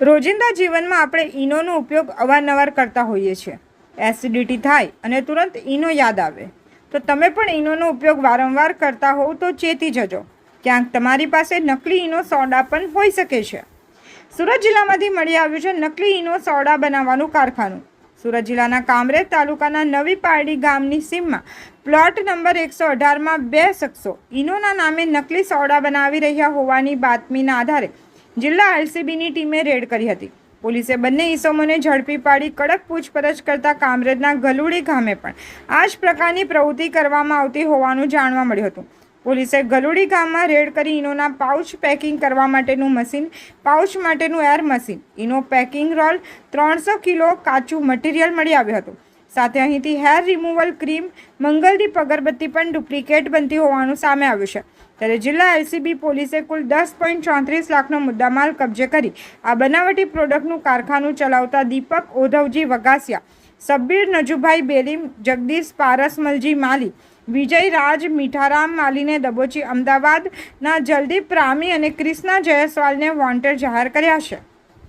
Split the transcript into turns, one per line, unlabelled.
રોજિંદા જીવનમાં આપણે ઈનોનો ઉપયોગ અવારનવાર કરતા હોઈએ છીએ. એસિડિટી થાય અને તુરંત ઈનો યાદ આવે. તો તમે પણ ઈનોનો ઉપયોગ વારંવાર કરતા હોવ તો ચેતી જજો. ક્યાંક તમારી પાસે નકલી ઈનો સોડા પણ હોઈ શકે છે. સુરત જિલ્લામાંથી મળી આવ્યું છે નકલી ઈનો સોડા બનાવવાનું કારખાનું. સુરત જિલ્લાના કામરેજ તાલુકાના નવી પારડી ગામની સીમમાં પ્લોટ નંબર એકસો અઢારમાં બે શખ્સો ઈનોના નામે નકલી સોડા બનાવી રહ્યા હોવાની બાતમીના આધારે જિલ્લા આરસીબીની ટીમે રેડ કરી હતી. પોલીસે બંને ઈસમોને ઝડપી પાડી કડક પૂછપરછ કરતા કામરેજના ગલુડી ગામે પણ આ જ પ્રકારની પ્રવૃત્તિ કરવામાં આવતી હોવાનું જાણવા મળ્યું હતું. પોલીસે ગલુડી ગામમાં રેડ કરી ઈનોના પાઉચ પેકિંગ કરવા માટેનું મશીન, પાઉચ માટેનું એર મશીન ઈનો પેકિંગ રોલ, ત્રણસો કિલો કાચું મટીરિયલ મળી આવ્યું હતું. સાથે અહીંથી હેર રિમૂવલ ક્રીમ મંગલદીપ અગરબત્તી પણ ડુપ્લિકેટ બનતી હોવાનું સામે આવ્યું છે. ત્યારે જિલ્લા એલસીબી પોલીસે કુલ દસ પોઈન્ટ ચોત્રીસ લાખનો મુદ્દામાલ કબજે કરી આ બનાવટી પ્રોડક્ટનું કારખાનું ચલાવતા દીપક ઓધવજી વગાસિયા, સબ્બીર નજુભાઈ બેલીમ, જગદીશ પારસમલજી માલી, વિજય રાજ મીઠારામ માલીને દબોચી અમદાવાદના જલદીપ રામી અને ક્રિષ્ના જયસ્વાલને વોન્ટેડ જાહેર કર્યા છે.